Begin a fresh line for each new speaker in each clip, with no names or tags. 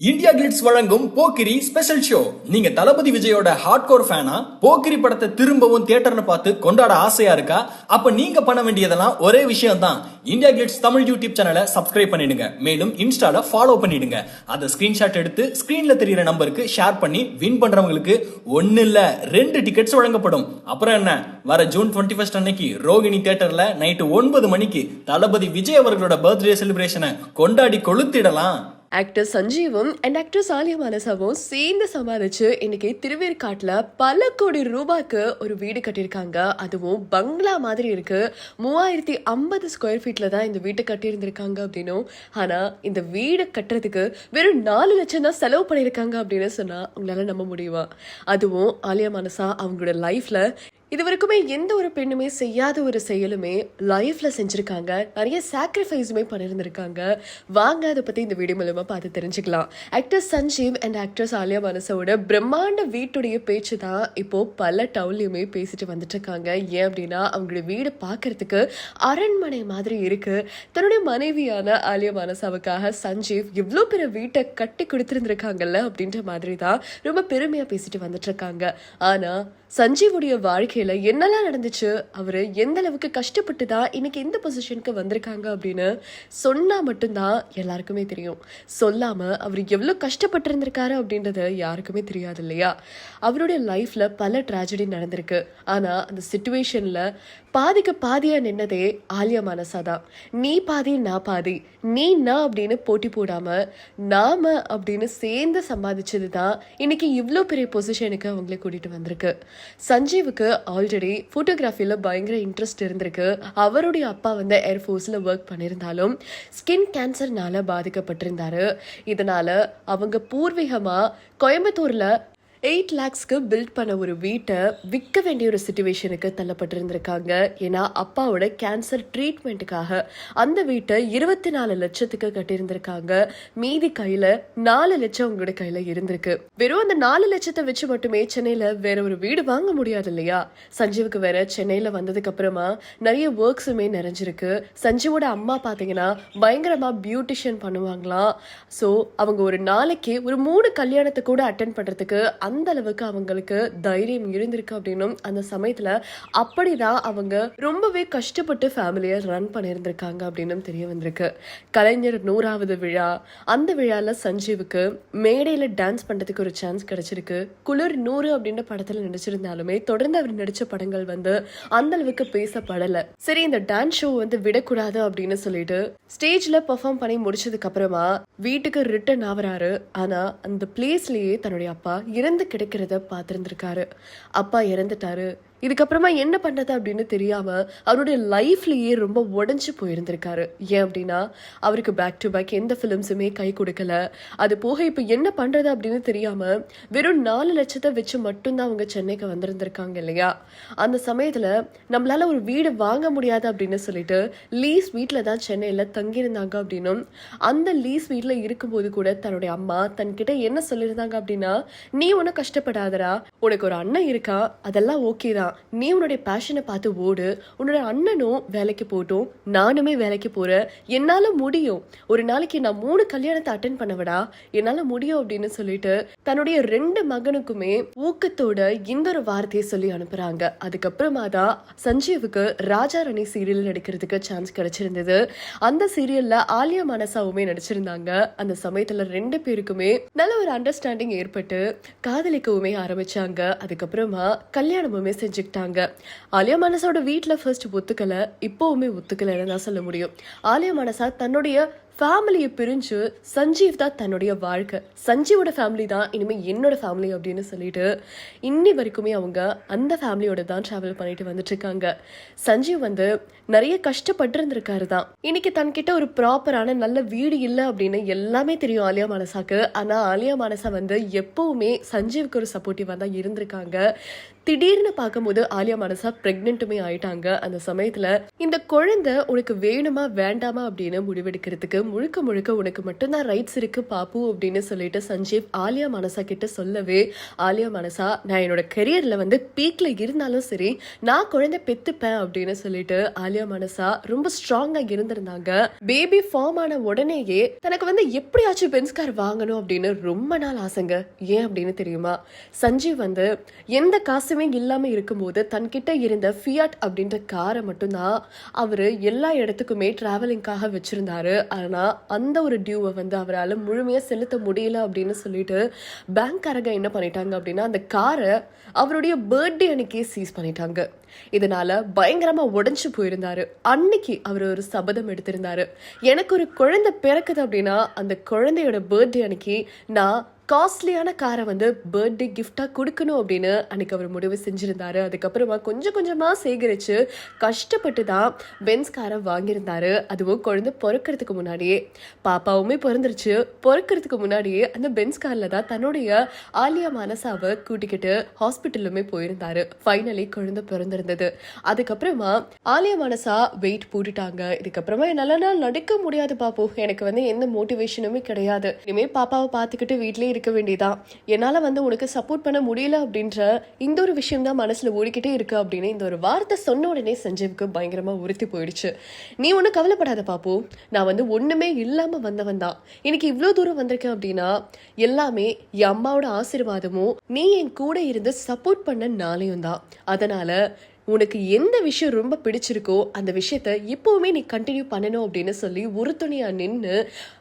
India glitz வழங்கும் Pokkiri special show நீங்க தளபதி விஜயோட ஹார்ட்கோர் ஃபேனா போக்கிரி படத்தை திரும்பவும் தியேட்டர்னு பார்த்து கொண்டாட ஆசையா இருக்கா? அப்ப நீங்க பண்ண வேண்டியதெல்லாம் ஒரே விஷயம் தான் இந்தியா கிளிட்ஸ் தமிழ் யூடியூப் சேனலை சப்ஸ்கிரைப் பண்ணிடுங்க. மேலும் இன்ஸ்டால ஃபாலோ பண்ணிடுங்க. அதை ஸ்கிரீன்ஷாட் எடுத்து ஸ்கிரீன்ல தெரியிற நம்பருக்கு ஷேர் பண்ணி வின் பண்றவங்களுக்கு ஒன்னு இல்ல ரெண்டு டிக்கெட்ஸ் வழங்கப்படும். அப்புறம் என்ன? வர ஜூன் டுவெண்ட்டி ஃபர்ஸ்ட் அன்னைக்கு ரோகிணி தியேட்டர்ல நைட்டு ஒன்பது மணிக்கு தளபதி விஜய் அவர்களோட பர்த்டே செலிப்ரேஷனை கொண்டாடி கொளுத்திடலாம்.
ஆக்டர் சஞ்சீவும் அண்ட் ஆக்டர் ஆலியா மானசாவும் சேர்ந்து சம்பாதிச்சு இன்னைக்கு திருவேற்காட்டுல பல கோடி ரூபாய்க்கு ஒரு வீடு கட்டியிருக்காங்க. அதுவும் பங்களா மாதிரி இருக்கு. மூவாயிரத்தி ஐம்பது ஸ்கொயர் ஃபீட்ல தான் இந்த வீட்டை கட்டியிருந்திருக்காங்க அப்படின்னும். ஆனா இந்த வீடு கட்டுறதுக்கு வெறும் நாலு லட்சம் தான் செலவு பண்ணியிருக்காங்க அப்படின்னு சொன்னா உங்களால நம்ப முடியுமா? அதுவும் ஆலியா மானசா அவங்களோட லைஃப்ல இது வரைக்குமே எந்த ஒரு பெண்ணுமே செய்யாத ஒரு செயலுமே லைஃப்ல செஞ்சிருக்காங்க. நிறைய சாக்ரிஃபைஸுமே பண்ணியிருந்திருக்காங்க வாங்க அதை பத்தி இந்த வீடியோ மூலமா பார்த்து தெரிஞ்சுக்கலாம். Actor Sanjeev and actress Alya மனசோட பிரம்மாண்ட வீட்டுடைய பேச்சு தான் இப்போ பல டவுன்லயுமே பேசிட்டு வந்துட்டு இருக்காங்க ஏன் அப்படின்னா அவங்களோட வீடு பார்க்கறதுக்கு அரண்மனை மாதிரி இருக்கு. தன்னுடைய மனைவியான ஆலியா மனசாவுக்காக சஞ்சீவ் இவ்வளோ பெரிய வீட்டை கட்டி கொடுத்துருந்துருக்காங்கல்ல அப்படின்ற மாதிரி தான் ரொம்ப பெருமையா பேசிட்டு வந்துட்டு இருக்காங்க ஆனா சஞ்சீவுடைய வாழ்க்கையில என்னெல்லாம் நடந்துச்சு? அவரு எந்த அளவுக்கு கஷ்டப்பட்டு தான் இன்னைக்கு இந்த பொசிஷனுக்கு வந்திருக்காங்க அப்படின்னு சொன்னா மட்டும்தான் எல்லாருக்குமே தெரியும். சொல்லாம அவர் எவ்வளவு கஷ்டப்பட்டு இருந்திருக்காரு அப்படின்றது யாருக்குமே தெரியாது இல்லையா? அவருடைய லைஃப்ல பல ட்ராஜடி நடந்திருக்கு. ஆனா அந்த சுச்சுவேஷன்ல பாதிக்கு பாதியா நின்னதே ஆலியா மனசா தான். நீ பாதி நான் பாதி. நீ நான் அப்படின்னு போட்டி போடாம நாம அப்படின்னு சேர்ந்து சம்பாதிச்சது தான் இன்னைக்கு இவ்வளோ பெரிய பொசிஷனுக்கு அவங்களை கூட்டிட்டு வந்திருக்கு. சஞ்சீவுக்கு ஆல்ரெடி ஃபோட்டோகிராஃபியில் பயங்கர இன்ட்ரெஸ்ட் இருந்திருக்கு. அவருடைய அப்பா வந்து ஏர்ஃபோர்ஸில் ஒர்க் பண்ணியிருந்தாலும் ஸ்கின் கேன்சர்னால பாதிக்கப்பட்டிருந்தாரு. இதனால் அவங்க பூர்வீகமாக கோயம்புத்தூரில் எயிட் லேக்ஸ்க்கு பில்ட் பண்ண ஒரு வீட்டை விற்க வேண்டிய ஒரு சுச்சுவேஷனுக்கு தள்ளப்பட்டிருந்திருக்காங்க. ஏன்னா அப்பாவோட கேன்சர் ட்ரீட்மெண்ட்டுக்காக அந்த வீட்டை இருபத்தி நாலு லட்சத்துக்கு கட்டியிருந்திருக்காங்க. மீதி கையில் நாலு லட்சம் உங்களோட கையில் இருந்திருக்கு. வெறும் அந்த நாலு லட்சத்தை வச்சு மட்டுமே சென்னையில் வேற ஒரு வீடு வாங்க முடியாது இல்லையா? சஞ்சீவுக்கு வேற சென்னையில் வந்ததுக்கு அப்புறமா நிறைய ஒர்க்ஸுமே நிறைஞ்சிருக்கு. சஞ்சீவோட அம்மா பார்த்தீங்கன்னா பயங்கரமாக பியூட்டிஷியன் பண்ணுவாங்களாம். ஸோ அவங்க ஒரு நாளைக்கு ஒரு மூணு கல்யாணத்தை கூட அட்டன் பண்ணுறதுக்கு அந்த அளவுக்கு அவங்களுக்கு தைரியம் இருந்திருக்கு அப்படின்னும் அந்த சமயத்துல அப்படிதான் அவங்க ரொம்பவே கஷ்டப்பட்டு ஃபேமிலியை ரன் பண்ணியிருந்திருக்காங்க அப்படின்னும் தெரிய வந்திருக்கு. கலைஞர் நூறாவது விழா அந்த விழால சஞ்சீவுக்கு மேடையில டான்ஸ் பண்றதுக்கு ஒரு சான்ஸ் கிடைச்சிருக்கு. குளிர் நூறு அப்படின்ற படத்துல நடிச்சிருந்தாலுமே தொடர்ந்து அவர் நடிச்ச படங்கள் வந்து அந்த அளவுக்கு பேசப்படல. சரி இந்த டான்ஸ் ஷோ வந்து விடக்கூடாது அப்படின்னு சொல்லிட்டு ஸ்டேஜ்ல பெர்ஃபார்ம் பண்ணி முடிச்சதுக்கு அப்புறமா வீட்டுக்கு ரிட்டர்ன் ஆவறாரு ஆனா அந்த பிளேஸ்லயே தன்னுடைய அப்பா இறந்து கிடக்கிறத பார்த்துருந்துருக்காரு. அப்பா இறந்துட்டாரு. இதுக்கப்புறமா என்ன பண்ணுறது அப்படின்னு தெரியாமல் அவருடைய லைஃப்லேயே ரொம்ப உடஞ்சி போயிருந்திருக்காரு. ஏன் அப்படின்னா அவருக்கு பேக் டு பேக் எந்த ஃபிலிம்ஸுமே கை கொடுக்கல. அது போக இப்போ என்ன பண்ணுறது அப்படின்னு தெரியாமல் வெறும் நாலு லட்சத்தை வச்சு மட்டும்தான் அவங்க சென்னைக்கு வந்திருந்திருக்காங்க இல்லையா? அந்த சமயத்தில் நம்மளால ஒரு வீடு வாங்க முடியாது அப்படின்னு சொல்லிட்டு லீஸ் வீட்டில் தான் சென்னையில் தங்கியிருந்தாங்க அப்படின்னும் அந்த லீஸ் வீட்டில் இருக்கும்போது கூட தன்னுடைய அம்மா தன்கிட்ட என்ன சொல்லியிருந்தாங்க அப்படின்னா நீ ஒன்றும் கஷ்டப்படாதடா. உனக்கு ஒரு அண்ணன் இருக்கா? அதெல்லாம் ஓகே தான். நீ உன்னுடைய பேஷனை பார்த்து ஓடு. உன்னோட அண்ணனும் வேலைக்கு போட்டும் நானுமே வேலைக்கு போகிறேன் என்னால முடியும். ஒரு நாளைக்கு நான் மூணு கல்யாணத்தை அட்டன் பண்ணவடா? என்னால முடியும் அப்படின்னு சொல்லிட்டு தன்னுடைய ரெண்டு மகனுக்குமே ஊக்கத்தோட இந்த ஒரு வார்த்தையை சொல்லி அனுப்புறாங்க. அதுக்கப்புறமா தான் சஞ்சீவுக்கு ராஜா ராணி சீரியல் நடிக்கிறதுக்கு சான்ஸ் கிடைச்சிருந்தது. அந்த சீரியல்ல ஆலியா மனசாவுமே நடிச்சிருந்தாங்க. அந்த சமயத்துல ரெண்டு பேருக்குமே நல்ல ஒரு அண்டர்ஸ்டாண்டிங் ஏற்பட்டு காதலிக்கவுமே ஆரம்பிச்சாங்க. அதுக்கப்புறமா கல்யாணமுமே செஞ்சுக்கிட்டாங்க ஆலியா மனசோட வீட்டில் ஃபர்ஸ்ட் ஒத்துக்கலை இப்போவுமே ஒத்துக்கலைன்னு தான் சொல்ல முடியும். ஆலியா மனசா தன்னுடைய ஃபேமிலியை பிரிஞ்சு சஞ்சீவ் தான் தன்னுடைய வாழ்க்கை. சஞ்சீவோட ஃபேமிலி தான் இனிமேல் என்னோட ஃபேமிலி அப்படின்னு சொல்லிட்டு இன்னி வரைக்குமே அவங்க அந்த ஃபேமிலியோட தான் ட்ராவல் பண்ணிட்டு வந்துட்டு இருக்காங்க சஞ்சீவ் வந்து நிறைய கஷ்டப்பட்டு இருந்திருக்காரு தான். இன்னைக்கு தன்கிட்ட ஒரு ப்ராப்பரான நல்ல வீடு இல்லை அப்படின்னு எல்லாமே தெரியும் ஆலியா மனசாக்கு. ஆனால் ஆலியா மனசா வந்து எப்பவுமே சஞ்சீவுக்கு ஒரு சப்போர்ட்டிவாக தான் இருந்திருக்காங்க. திடீர்னு பார்க்கும்போது ஆலியா மனசா பிரெக்னென்ட்டுமே ஆயிட்டாங்க. அந்த சமயத்தில் இந்த குழந்தை உனக்கு வேணுமா வேண்டாமா? அப்படின்னு முடிவெடுக்கிறதுக்கு முழுக்க முழுக்க உனக்கு மட்டும்தான் ரைட்ஸ் இருக்கு பாப்பு அப்படின்னு சொல்லிட்டு சஞ்சீவ் ஆலியா மனசா கிட்ட சொல்லவே ஆலியா மனசா நான் என்னோட கெரியர்ல வந்து பீக்ல இருந்தாலும் சரி நான் குழந்தை பெத்துப்பேன் அப்படின்னு சொல்லிட்டு ஆலியா மனசா ரொம்ப ஸ்ட்ராங்கா இருந்திருந்தாங்க. பேபி ஃபார்ம் ஆன உடனேயே தனக்கு வந்து எப்படியாச்சும் பென்ஸ்கார் வாங்கணும் அப்படின்னு ரொம்ப நாள் ஆசைங்க. ஏன் அப்படின்னு தெரியுமா? சஞ்சீவ் வந்து எந்த காசுமே இல்லாம இருக்கும்போது தன்கிட்ட இருந்த ஃபியாட் அப்படின்ற காரை மட்டும்தான் அவரு எல்லா இடத்துக்குமே டிராவலிங்காக வச்சிருந்தாரு. ஆனா அந்த ஒரு டியூவை வந்து அவரால் முழுமையாக செலுத்த முடியல அப்படின்னு சொல்லிட்டு பேங்க்காரங்க என்ன பண்ணிட்டாங்க அப்படின்னா அந்த காரை அவருடைய பர்த்டே அன்னைக்கே சீஸ் பண்ணிட்டாங்க. இதனால பயங்கரமா உடஞ்சு போயிருந்தாரு. அன்னைக்கு அவர் ஒரு சபதம் எடுத்திருந்தாரு. எனக்கு ஒரு குழந்தை பிறக்குது அப்படின்னா அந்த குழந்தையோட பர்த்டே அன்னைக்கு நான் காஸ்ட்லியான காரை வந்து பர்த்டே கிஃப்டாக கொடுக்கணும் அப்படின்னு அன்னைக்கு அவர் முடிவு செஞ்சுருந்தாரு. அதுக்கப்புறமா கொஞ்சம் கொஞ்சமாக சேகரித்து கஷ்டப்பட்டு தான் பென்ஸ் காரை வாங்கியிருந்தாரு. அதுவும் குழந்தை பிறக்கிறதுக்கு முன்னாடியே. பாப்பாவுமே பிறந்துருச்சு. பிறக்கிறதுக்கு முன்னாடியே அந்த பென்ஸ் காரில் தான் தன்னுடைய ஆலியா மனசாவை கூட்டிக்கிட்டு ஹாஸ்பிட்டலுமே போயிருந்தாரு. ஃபைனலி குழந்தை இருந்தது. அதுக்கப்புறமா ஆலிய மனசா வெயிட் போட்டுட்டாங்க. இதுக்கப்புறமா என்னால் நடக்க முடியாது பாப்போ எனக்கு வந்து எந்த மோட்டிவேஷனுமே கிடையாது. இனிமேல் பாப்பாவை பார்த்துக்கிட்டு வீட்லயே இருக்க வேண்டியதான் என்னால் வந்து உனக்கு சப்போர்ட் பண்ண முடியல அப்படின்ற இந்த ஒரு விஷயம் தான் மனசில் ஓடிக்கிட்டே இருக்கு அப்படின்னு இந்த ஒரு வார்த்தை சொன்ன உடனே சஞ்சீவுக்கு பயங்கரமாக உறுத்தி போயிடுச்சு. நீ ஒன்றும் கவலைப்படாத பாப்போ நான் வந்து ஒன்றுமே இல்லாமல் வந்தவன் தான். எனக்கு இவ்வளோ தூரம் வந்திருக்கேன் அப்படின்னா எல்லாமே என் அம்மாவோட ஆசீர்வாதமும் நீ என் கூட இருந்து சப்போர்ட் பண்ண நாளையும் தான். அதனால உனக்கு எந்த விஷயம் ரொம்ப பிடிச்சிருக்கோ அந்த விஷயத்த இப்போவுமே நீ கண்டினியூ பண்ணணும் அப்படின்னு சொல்லி ஒரு துணியாக நின்று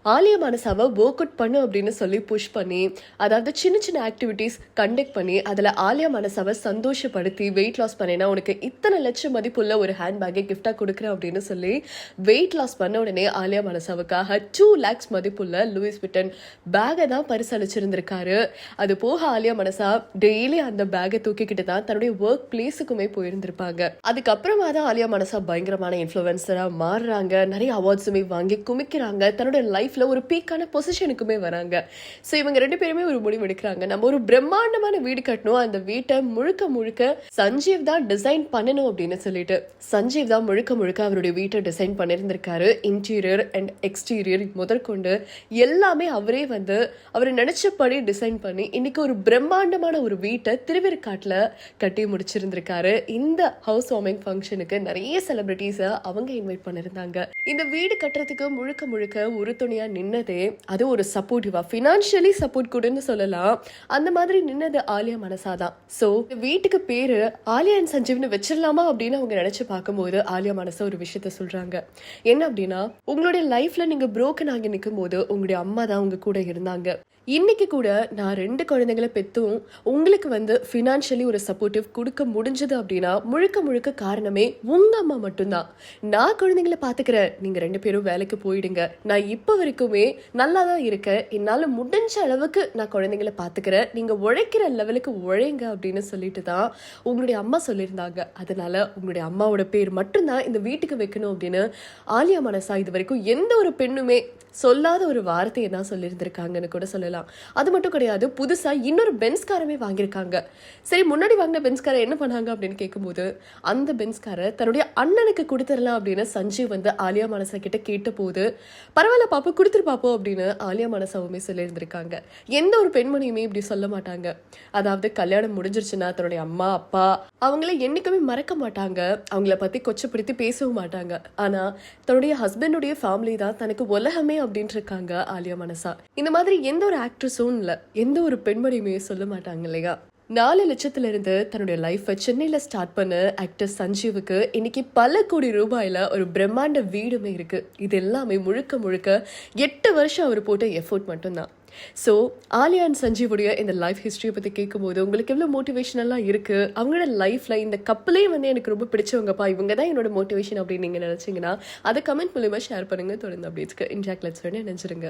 ஆலியா மனசாவை ஒர்க் அவுட் பண்ணு அப்படின்னு சொல்லி புஷ் பண்ணி அதாவது சின்ன சின்ன ஆக்டிவிட்டீஸ் கண்டக்ட் பண்ணி அதில் ஆலியா மனசாவை சந்தோஷப்படுத்தி வெயிட் லாஸ் பண்ணினா உனக்கு இத்தனை லட்சம் மதிப்புள்ள ஒரு ஹேண்ட் பேக்கை கிஃப்டாக கொடுக்குறேன் அப்படின்னு சொல்லி வெயிட் லாஸ் பண்ண உடனே ஆலியா மனசாவுக்காக டூ லேக்ஸ் மதிப்புள்ள லூயிஸ் விட்டன் பேகை தான் பரிசளிச்சிருந்திருக்காரு. அது போக ஆலியா மனசா டெய்லி அந்த பேக்கை தூக்கிக்கிட்டு தான் தன்னுடைய ஒர்க் பிளேஸுக்குமே இருப்பாங்க. அதுக்கப்புறமா தான் ஆலியா மனசா பயங்கரமான இன்ஃப்ளூயன்சரா மாறுறாங்க. நிறைய அவார்ட்ஸுமே வாங்கி குமிக்கிறாங்க. தன்னோட லைஃப்ல ஒரு பீக்கான பொசிஷனுக்குமே வராங்க. ஸோ இவங்க ரெண்டு பேருமே ஒரு முடிவு எடுக்கிறாங்க. நம்ம ஒரு பிரம்மாண்டமான வீடு கட்டணும். அந்த வீட்டை முழுக்க முழுக்க சஞ்சீவ் தான் டிசைன் பண்ணணும் அப்படின்னு சொல்லிட்டு சஞ்சீவ் தான் முழுக்க முழுக்க அவருடைய வீட்டை டிசைன் பண்ணியிருந்திருக்காரு. இன்டீரியர் அண்ட் எக்ஸ்டீரியர் முதற்கொண்டு எல்லாமே அவரே வந்து அவர் நினைச்சபடி டிசைன் பண்ணி இன்னைக்கு ஒரு பிரம்மாண்டமான ஒரு வீட்டை திருவேற்காட்டில் கட்டி முடிச்சிருந்திருக்காரு. இந்த ஹவுஸ் வார்மிங் ஃபங்க்ஷனுக்கு நிறைய செலிபிரிட்டிஸை அவங்க இன்வைட் பண்ணியிருந்தாங்க இந்த வீடு கட்டுறதுக்கு முழுக்க முழுக்க உறுதுணையாக நின்னதே அது ஒரு சப்போர்ட்டிவாக ஃபினான்ஷியலி சப்போர்ட் கூடன்னு சொல்லலாம். அந்த மாதிரி நின்னது ஆலியா மனசா தான். ஸோ வீட்டுக்கு பேரு ஆலியா அண்ட் சஞ்சீவ்னு வச்சிடலாமா அப்படின்னு அவங்க நினைச்சு பார்க்கும்போது ஆலியா மனசா ஒரு விஷயத்த சொல்றாங்க. என்ன அப்படின்னா உங்களுடைய லைஃப்ல நீங்க புரோக்கன் ஆகி நிற்கும் போது உங்களுடைய அம்மா தான் உங்க கூட இருந்தாங்க. இன்னைக்கு கூட நான் ரெண்டு குழந்தைங்களை பெற்றும் உங்களுக்கு வந்து ஃபினான்ஷியலி ஒரு சப்போர்ட்டிவ் கொடுக்க முடிஞ்சது அப்படின்னா முழுக்க முழுக்க காரணமே உங்க அம்மா மட்டும்தான். நான் குழந்தைங்களை பார்த்துக்கிறேன் நீங்க ரெண்டு பேரும் வேலைக்கு போயிடுங்க. நான் இப்போ வரைக்குமே நல்லா தான் இருக்கேன். என்னால் முடிஞ்ச அளவுக்கு நான் குழந்தைங்களை பார்த்துக்கிறேன் நீங்க உழைக்கிற லெவலுக்கு உழைங்க அப்படின்னு சொல்லிட்டு தான் உங்களுடைய அம்மா சொல்லியிருந்தாங்க. அதனால உங்களுடைய அம்மாவோட பேர் மட்டும்தான் இந்த வீட்டுக்கு வைக்கணும் அப்படின்னு ஆலியா மனசா இது வரைக்கும் எந்த ஒரு பெண்ணுமே சொல்லாத ஒரு வார்த்தையை தான் சொல்லியிருந்திருக்காங்கன்னு கூட சொல்லலாம். சொல்லலாம் அது மட்டும் கிடையாது புதுசாக இன்னொரு பென்ஸ்காரமே வாங்கியிருக்காங்க. சரி முன்னாடி வாங்கின பென்ஸ்காரை என்ன பண்ணாங்க அப்படின்னு கேட்கும்போது அந்த பென்ஸ்காரை தன்னுடைய அண்ணனுக்கு கொடுத்துடலாம் அப்படின்னு சஞ்சீவ் வந்து ஆலியா மனசா கிட்ட கேட்டபோது பரவாயில்ல பாப்பா கொடுத்துரு பாப்போம் அப்படின்னு ஆலியா மனசாவுமே சொல்லியிருந்திருக்காங்க. எந்த ஒரு பெண்மணியுமே இப்படி சொல்ல மாட்டாங்க. அதாவது கல்யாணம் முடிஞ்சிருச்சுன்னா தன்னுடைய அம்மா அப்பா அவங்கள என்னைக்குமே மறக்க மாட்டாங்க. அவங்கள பத்தி கொச்சப்படுத்தி பேசவும் மாட்டாங்க. ஆனா தன்னுடைய ஹஸ்பண்டுடைய ஃபேமிலி தான் தனக்கு உலகமே அப்படின்ட்டு இருக்காங்க ஆலியா மனசா. இந்த மாதிரி எந்த ஒரு ஆக்ட்ரஸும் இல்லை. எந்த ஒரு பெண்மணியுமே சொல்ல மாட்டாங்க இல்லையா? நாலு லட்சத்திலிருந்து தன்னுடைய லைஃப்பை சென்னையில் ஸ்டார்ட் பண்ண ஆக்டர் சஞ்சீவுக்கு இன்னைக்கு பல கோடி ரூபாயில் ஒரு பிரம்மாண்ட வீடுமே இருக்கு. இது எல்லாமே முழுக்க முழுக்க எட்டு வருஷம் அவர் போட்ட எஃபோர்ட் மட்டும்தான். ஸோ ஆலியா அண்ட் சஞ்சீவுடைய இந்த லைஃப் ஹிஸ்ட்ரியை பற்றி கேட்கும்போது உங்களுக்கு எவ்வளோ மோட்டிவேஷனெல்லாம் இருக்குது அவங்களோட லைஃப்பில் இந்த கப்பலே வந்து எனக்கு ரொம்ப பிடிச்சவங்கப்பா இவங்க தான் என்னோட மோட்டிவேஷன் அப்படின்னு நீங்கள் நினச்சிங்கன்னா அதை கமெண்ட் மூலியமாக ஷேர் பண்ணுங்கள் தொடர்ந்து அப்டேட்ஸ்க்கு இன்ட்ராக்ட் லெட்ஸ் நினைச்சிருங்க